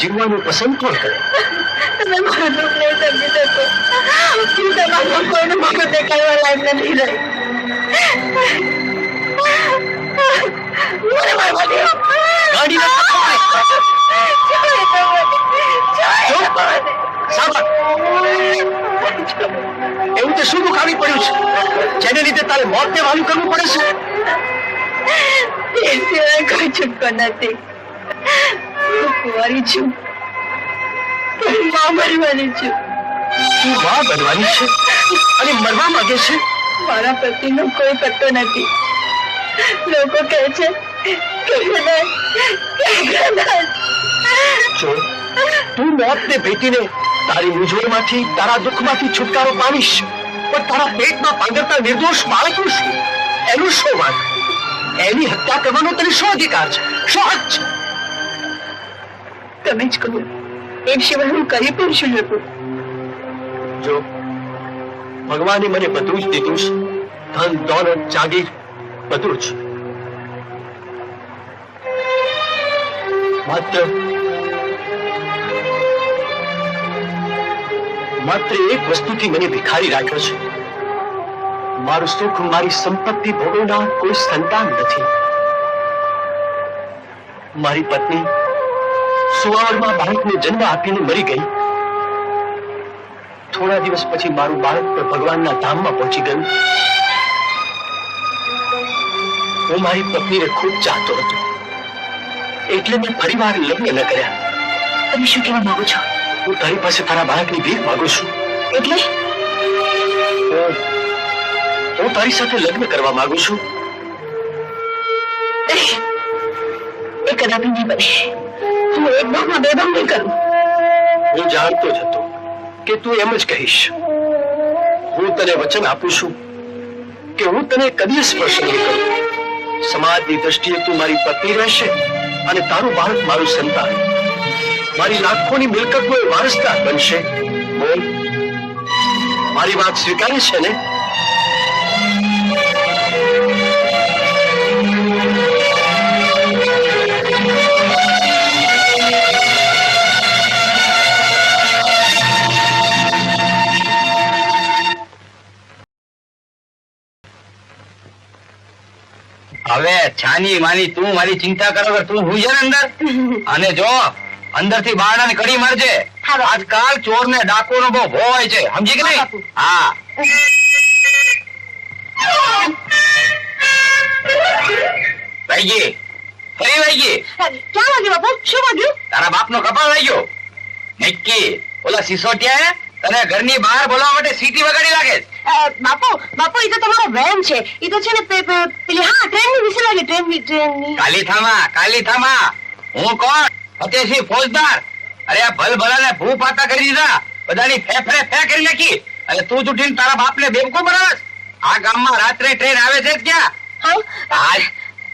જીવવાનું પસંદ કોણ કરે? તમે મારું દુઃખ નહીં સમજી શકો હું તમારા કોઈનું મોઢું દેખાડવા લાયક નથી રહી. મને મારવા દો. ગાડીને એવું તે શું દુખાવી પડ્યું છે? જેને લીધે તારે મોતને વાલું કરવું પડે છે? એ સિવાય કોઈ છૂટકો નથી. કુંવારી છું. પણ માં મરવાની છું. તું માં બનવાની છે? અને મરવા માંગે છે? મારા પતિનો કોઈ પત્તો નથી. લોકો કહે છે જો તું મોતને ભેટીને તારી મૂંઝવણમાંથી તારા દુઃખમાંથી છુટકારો પામીશ. પણ તારા પેટમાં પાંગરતા નિર્દોષ બાળકનું શું? એનું શું વાત એની હત્યા કરવાનો તને શું અધિકાર છે? શું હક છે? તમે જ કહો. એ સિવાય હું કરી પણ શું શકું જો ભગવાને મને બધું જ દીધું છે, ધન, દોલત, જાગીર બધું જ. માત્ર માત્ર એક વસ્તુથી મને ભિખારી રાખ્યો છે. મારું સુખ, મારી સંપત્તિ ભોગવનાર કોઈ સંતાન નથી. મારી પત્ની સુવાવડમાં બાળકને જન્મ આપીને મરી ગઈ. થોડા દિવસ પછી મારું બાળક પણ ભગવાનના ધામમાં પહોંચી ગયું. હું મારી પત્નીને ખૂબ ચાહતો હતો. એટલે મેં ફરીવાર લગ્ન ન કર્યા. તમે શું કહેવા માંગો છો? હું તારી પાસે તારા બાળકની ભીખ માંગુ છું. એટલે? હું હું તારી સાથે લગ્ન કરવા માંગુ છું. એ કદાપી નહીં બને હું એક ભાગમાં બે ભાવ નહીં કરું. હું જાણતો જ હતો કે તું એમ જ કહીશ. હું તને વચન આપું છું કે હું તને કદી સ્પર્શ નહીં કરું. સમાજની દ્રષ્ટિએ તું મારી પત્ની રહેશે અને તારું બાળક મારું સંતાન. મારી લાખોની મિલકતનો વારસદાર બનશે. બોલ. મારી વાત સ્વીકારે છે ને? હવે છાની માની તું મારી ચિંતા કરો કે તું હુઈ અંદર. અને જો અંદરથી બારણાની કડી મારજે. આજકાલ ચોર ને ડાકુ નો બહુ ભો હોય છે. સમજી કે નહીં? હા ભાઈજી ફરી વૈગી ક્યાં વાગ્યું બાપુ? શું વાગ્યું? તારા બાપ નો કપાળ વાગ્યો. ગયો નિક્કી ઓલા સિસોટિયા તને ઘરની બહાર બોલાવવા માટે સીટી વગાડી લાગે બાપુ બાપુ એ તો તમારો વેન છે. એ તો છે ને પેલી હા ટ્રેનની વિશે લાગે ટ્રેનની ટ્રેનની કાલી થામા કાલી થામા હું કોણ? ફતેહસિંહ ફોજદાર. અરે આ ભલ ભલાને ભૂ પાતા કરી દીધા. બધાની ફેફરે ફે કરી નાખી. અને તું જ ઉઠીને તારા બાપને બેવકૂફ બનાવસ આ ગામમાં રાત્રે ટ્રેન આવે છે ક્યાં? હા?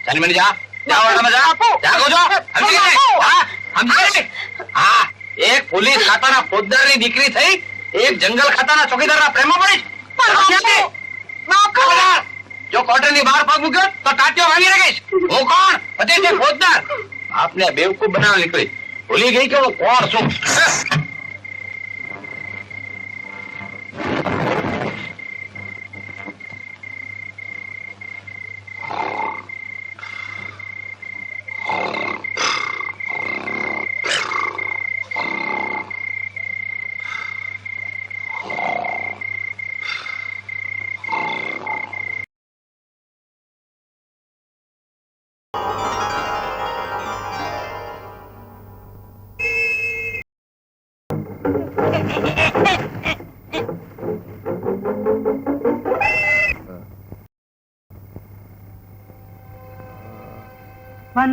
ચાલ મને જા. જા ઓરડામાં જા. જાગો જો સમજી? હા સમજી? હા એક પોલીસ ખાતાના ફોજદારની દીકરી થઈ. એક જંગલ ખાતાના ચોકીદારના પ્રેમમાં પડી પણ બાપુ જો કોર્ટની બહાર પગ મૂક્યો તો ટાંટિયો ભાંગી રાખીશ હું કોણ? ફતેહસિંહ ફોજદાર. આપને બેવકૂફ બનાવવા નીકળી. ભૂલી ગઈ કે હું કોણ છું?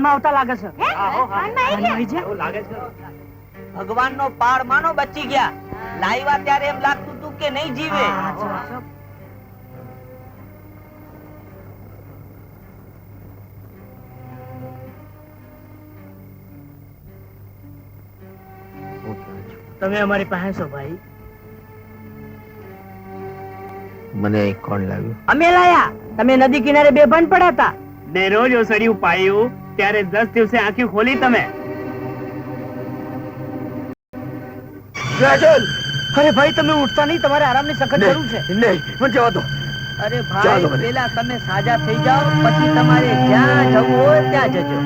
મનમાં આવતા લાગે છે? ભગવાન નો પાર માનો બચી ગયા. લાવ્યા ત્યારે એમ લાગતું હતું કે નહીં જીવે. તમે અમારી પાસે છો ભાઈ? મને કોણ લાવ્યું? અમે લાયા. તમે નદી કિનારે બેભાન પડ્યા હતા દરરોજ ઓસડિયું પાયું. ત્યારે દસ દિવસે આંખી ખોલી તમે. અરે ભાઈ તમે ઉઠતા નહીં તમારે આરામની સખત જરૂર છે. નહીં મને જવા દો. અરે ભાઈ પેલા તમે સાજા થઈ જાઓ પછી તમારે જ્યાં જવું હોય ત્યાં જજો.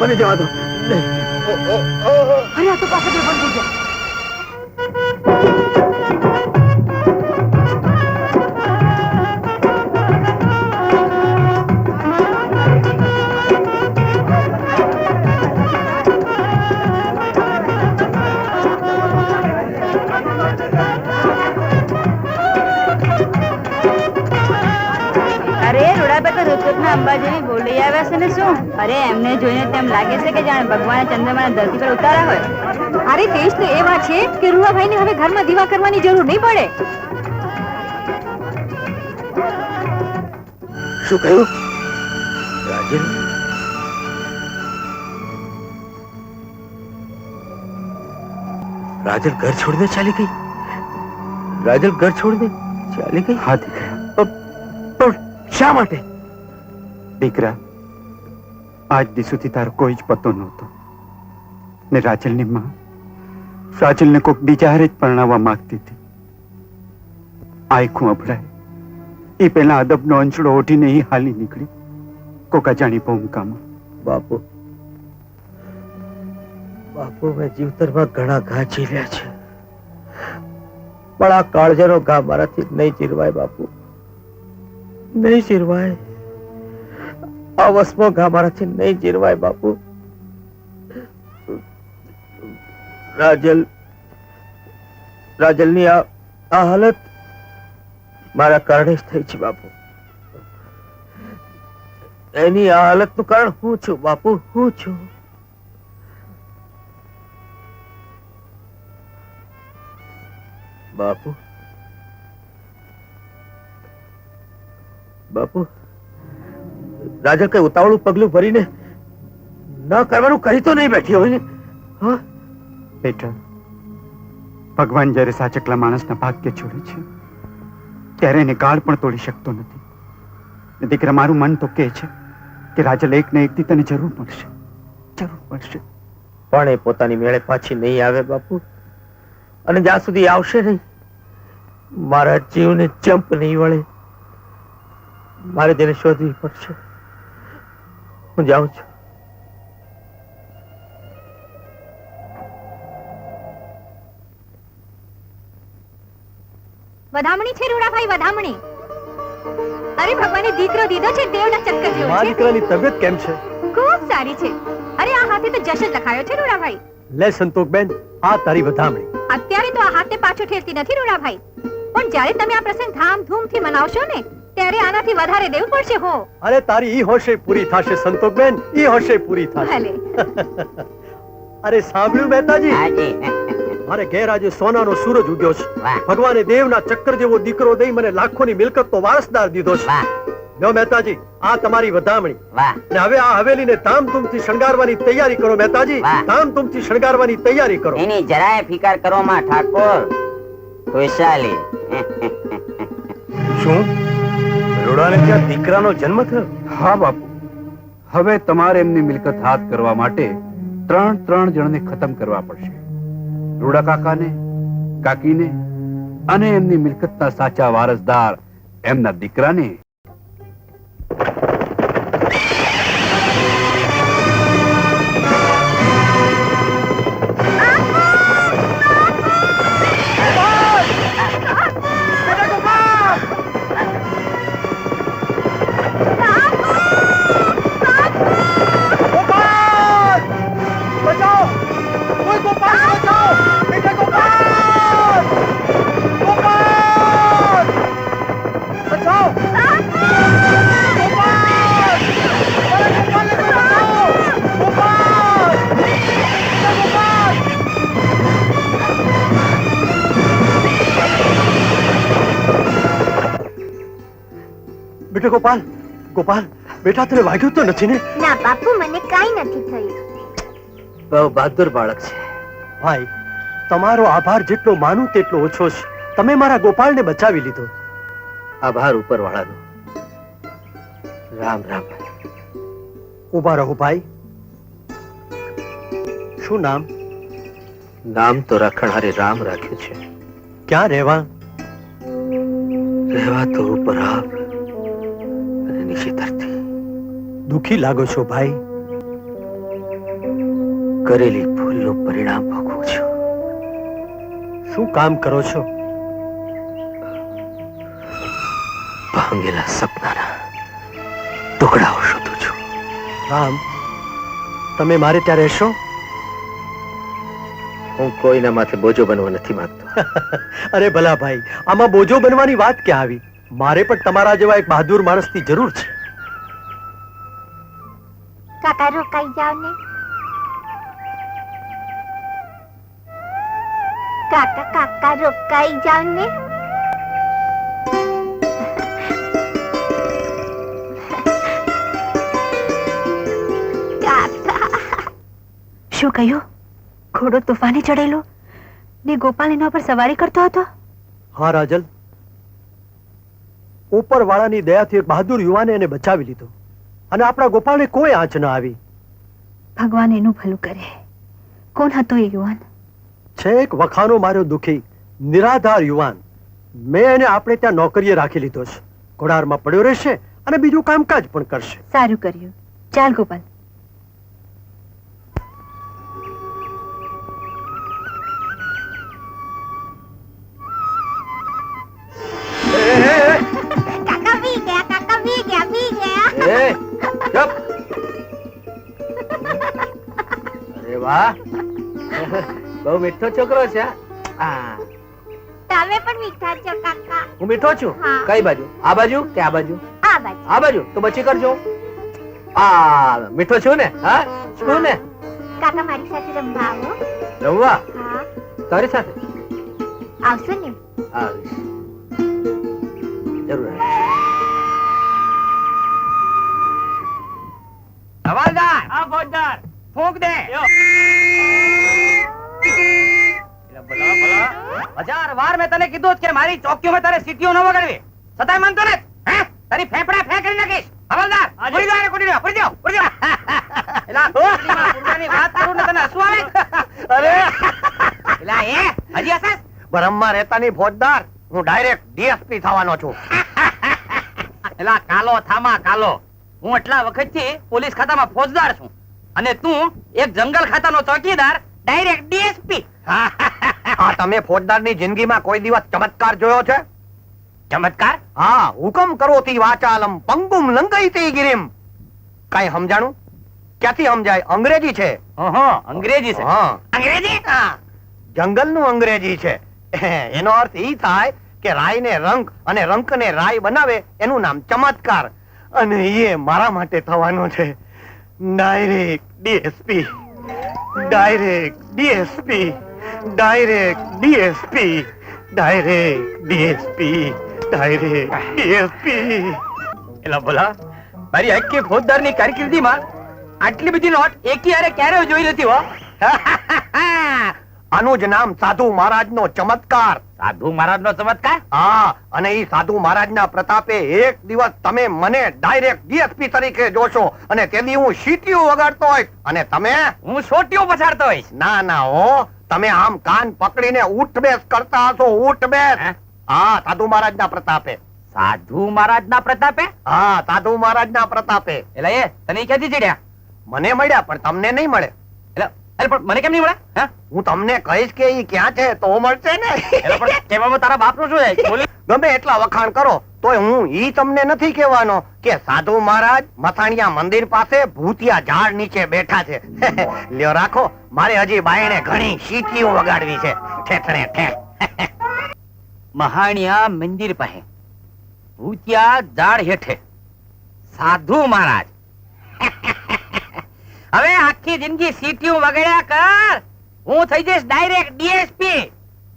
મને જવા દો. અરે આ તો પાછળ થઈ ગયા. બોલી આવ્યા શું અરે એમને જોઈને તેમ લાગે છે કે જાણે ભગવાને ચંદ્રમાના ધરતી પર ઉતારા હોય. અરે દેશ તો એવા છે કે રૂવાભાઈને હવે ઘરમાં દીવા કરવાની જરૂર નહીં પડે. શું કહ્યું? રાજન? રાજલ ઘર છોડીને ચાલી ગઈ? રાજલ ઘર છોડીને ચાલી ગઈ? હા દીકરા. પણ પણ શા માટે? દીકરા આજ દી સુધી તારો કોઈ જ પતો નહોતો. ને રાજલની માં રાજલને કોઈક બીજા હારે જ પરણાવવા માંગતી હતી. આખું અભડાય. એ પેલા અદબનો અંચળો ઓઢીને એ હાલી નીકળી. કોકા અજાણી ભૂમિકામાં. બાપુ બાપુ મેં જીવતરમાં ઘણા ઘા ઝીલ્યા છે. પણ આ કાળજરો ઘા મારાથી નહીં ચીરવાય બાપુ. નહીં ચીરવાય? આ વસમો નહીં જીરવાય બાપુ રાજલ રાજલની આ આ હાલત મારા કારણે જ થઈ છે બાપુ એની આ હાલતનું કારણ હું છું બાપુ હું છું બાપુ બાપુ રાજા કઈ ઉતાવળું પગલું ભરીને ન કરવાનું કરી તો નહીં બેઠી હોય ને? હા? બેટા ભગવાન જ્યારે સાચકલા માણસના ભાગ્ય છોડે છે ત્યારે એને કાળ પણ તોડી શકતો નથી. દીકરા મારું મન તો કહે છે કે રાજલ એક ને એક દી તને જરૂર પડશે. જરૂર પડશે. પણ એ પોતાની મેળે પાછી નહીં આવે બાપુ. અને જ્યાં સુધી આવશે નહીં મારા જીવને ચંપ નહીં વળે. મારે તેને શોધવી પડશે. હું જાઉં છું. વધામણી છે રૂડાભાઈ વધામણી. અરે ભગવાને દીકરો દીધો છે દેવના ચક્કર જેવો છે. દીકરાની તબિયત કેમ છે? ખૂબ સારી છે. અરે આ હાથે તો જશન લખાયો છે રૂડાભાઈ લે સંતોકબેન આ તારી વધામણી. અત્યારે તો આ હાથને પાછો ઠેરતી નથી રૂડાભાઈ પણ જ્યારે તમે આ પ્રસંગ ધામધૂમથી મનાવશો ને ત્યારે આનાથી વધારે દેવું પડશે હો. અરે તારી ઈ હોશે પૂરી થશે સંતોષબેન ઈ હોશે પૂરી ભલે. અરે સાંભળ્યું મહેતાજી? હાજી. મારે ઘેર આજે સોનાનો સૂરજ ઉગ્યો છે. ભગવાને દેવના ચક્કર જેવો દીકરો દઈ મને લાખોની મિલકતનો વારસદાર દીધો છે. વાહ. મહેતાજી આ તમારી વધામણી. ને હવે આ હવેલીને ધામધૂમથી શણગારવાની તૈયારી કરો મહેતાજી. ધામધૂમથી શણગારવાની તૈયારી કરો. એની જરાય ફિકર કરો માં ઠાકોર. ખુશાલી. શું? રોડાને ત્યાં દીકરાનો જન્મ થયો? હા, બાપુ. હવે તમારે એમની મિલકત હાથ કરવા માટે ત્રણ ત્રણ જણને ખતમ કરવા પડશે. રોડા કાકાને, કાકીને અને એમની મિલકતના સાચા વારસદાર એમના દીકરાને ગોપાલ ગોપાલ બેટા તને વાગ્યું તો નથી ને? ના બાપુ મને કઈ નથી થયું. બહુ બહાદુર બાળક છે. ભાઈ તમારો આભાર જેટલો માનું તેટલો ઓછો છે. તમે મારા ગોપાલને બચાવી લીધો. આભાર ઉપરવાળાનો. રામ રામ. ઊભા રહો ભાઈ. શું નામ? નામ તો રખણહારે રામ રાખ્યું છે. ક્યાં રહેવા? રહેવા તો ઉપર આપ દુખી લાગો છો ભાઈ? કરેલી ભૂલનું પરિણામ ભોગવું છું. શું કામ કરો છો? ભાંગેલા સપનાના ટુકડાઓ શોધું છું. રામ તમે મારે ત્યાં રહેશો? હું કોઈના માથે બોજો બનવા નથી માંગતો. અરે ભલા ભાઈ આમાં બોજો બનવાની વાત ક્યાં આવી? મારે પણ તમારા જેવા એક બહાદુર માણસની જરૂર છે. કાકા રોકાઈ જાવ ને કાકા કાકા રોકાઈ જાવ ને શું કહ્યું? ઘોડો તોફાને ચડેલો? ને ગોપાલ એના પર સવારી કરતો હતો? હા રાજલ. ઉપરવાળાની દયાથી એક બહાદુર યુવાને એને બચાવી લીધો. અને આપણા ગોપાલને કોઈ આંચ ન આવી. ભગવાન એનું ભલું કરે. કોણ હતો એ યુવાન? છેક વખાનો માર્યો દુખી નિરાધાર યુવાન. મેં એને આપણે ત્યાં નોકરીએ રાખી લીધો છે. ઘોડારમાં પડ્યો રહેશે અને બીજું કામકાજ પણ કરશે. સારું કર્યું. ચાલ ગોપાલ. વાહ. બહુ મીઠો છોકરો છે આ તમે પણ મીઠા છો કાકા. હું મીઠો છું? હા. કઈ બાજુ? આ બાજુ કે આ બાજુ? આ બાજુ. આ બાજુ? તો બચી કરજો. આ મીઠો છું ને હા? છું ને? કાકા મારી સાથે રમવા આવો. રમવા? હા. તારી સાથે? આવશો ને? આવીશ. જરૂર આવીશ. હવાલદાર! આ ફોજદાર. ફૂંક દે. હજાર વાર મેં તને કીધું કે મારી ચોકીઓમાં તારે સીટીઓ ન વગાડવી. છતાંય માનતો ને હે? તારી ફેફડા ફે કરી નાખીશ. હવાલદાર પૂરી દો એને, પૂરી દો પૂરી દો પૂરી એલા પૂરીમાં વાત કરું ને તને હસવું આવે? અરે! એલા એ હજી હસસ? બ્રહ્મા રહેતાની ફોજદાર હું ડાયરેક્ટ ડીએસપી થવાનો છું. એલા કાલો થામા કાલો. હું એટલા વખતથી પોલીસ ખાતામાં ફોજદાર છું. અને તું એક જંગલ ખાતાનો ચોકીદાર ડાયરેક્ટ ડીએસપી આ તમે ફોજદારની જિંદગીમાં કોઈ દિવસ ચમત્કાર જોયો છે? ચમત્કાર? હા હુકમ કરોતી વાચાલમ પંગુમ લંગઈતી ગિરિમ. કઈ સમજાણું? ક્યાંથી સમજાય? અંગ્રેજી છે. અંગ્રેજી છે. અંગ્રેજી? જંગલનું અંગ્રેજી છે. એનો અર્થ ઈ થાય કે રાયને રંગ અને રંકને રાય બનાવે એનું નામ ચમત્કાર. અને એ મારા માટે થવાનો છે. Direct DSP. Direct DSP. Direct DSP direct DSP direct DSP એલા બોલા મારી આખી ફોજદારની કારકિર્દીમાં આટલી બધી નોટ એકી હારે ક્યારે જોઈ નથી હો? આનું જ નામ સાધુ મહારાજ નો ચમત્કાર. સાધુ મહારાજનો ચમત્કાર? હા અને ઈ સાધુ મહારાજના પ્રતાપે એક દિવસ તમે મને ડાયરેક્ટ ડીએસપી તરીકે જોશો અને તેથી હું સીટીઓ વગાડતો હોય અને તમે? હું સોટીઓ પછાડતો હોઈશ. ના ના હો. તમે આમ કાન પકડીને ઉઠ બેસ કરતા હશો ઉઠ બેસ હા સાધુ મહારાજના પ્રતાપે. સાધુ મહારાજના પ્રતાપે? હા સાધુ મહારાજના પ્રતાપે. એટલે એ તને ક્યાંથી ચડ્યા? મને મળ્યા પણ તમને નહીં મળે. એલા એલા પણ મને કેમ નહીં મળે? હું? તમને કહીશ કે ઈ ક્યાં છે તો મળશે ને. પણ કહેવામાં તારા બાપનું શું છે? ગમે એટલા વખાણ કરો તોય હું ઈ તમને નથી કહેવાનો કે સાધુ મહારાજ મથાણિયા મંદિર પાસે ભૂતિયા ઝાડ નીચે બેઠા છે. લ્યો રાખો. મારે હજી બાયણે ઘણી સીટીઓ વગાડવી છે. ઠેઠણે ઠેઠ. મહાણિયા મંદિર પાસે. ભૂતિયા ઝાડ હેઠે. સાધુ મહારાજ. હવે આખી જિંદગી સીટીઓ વગેરે કર. હું થઈ જઈશ ડાયરેક્ટ ડીએસપી.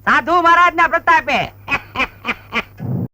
સાધુ મહારાજ ના પ્રતાપે.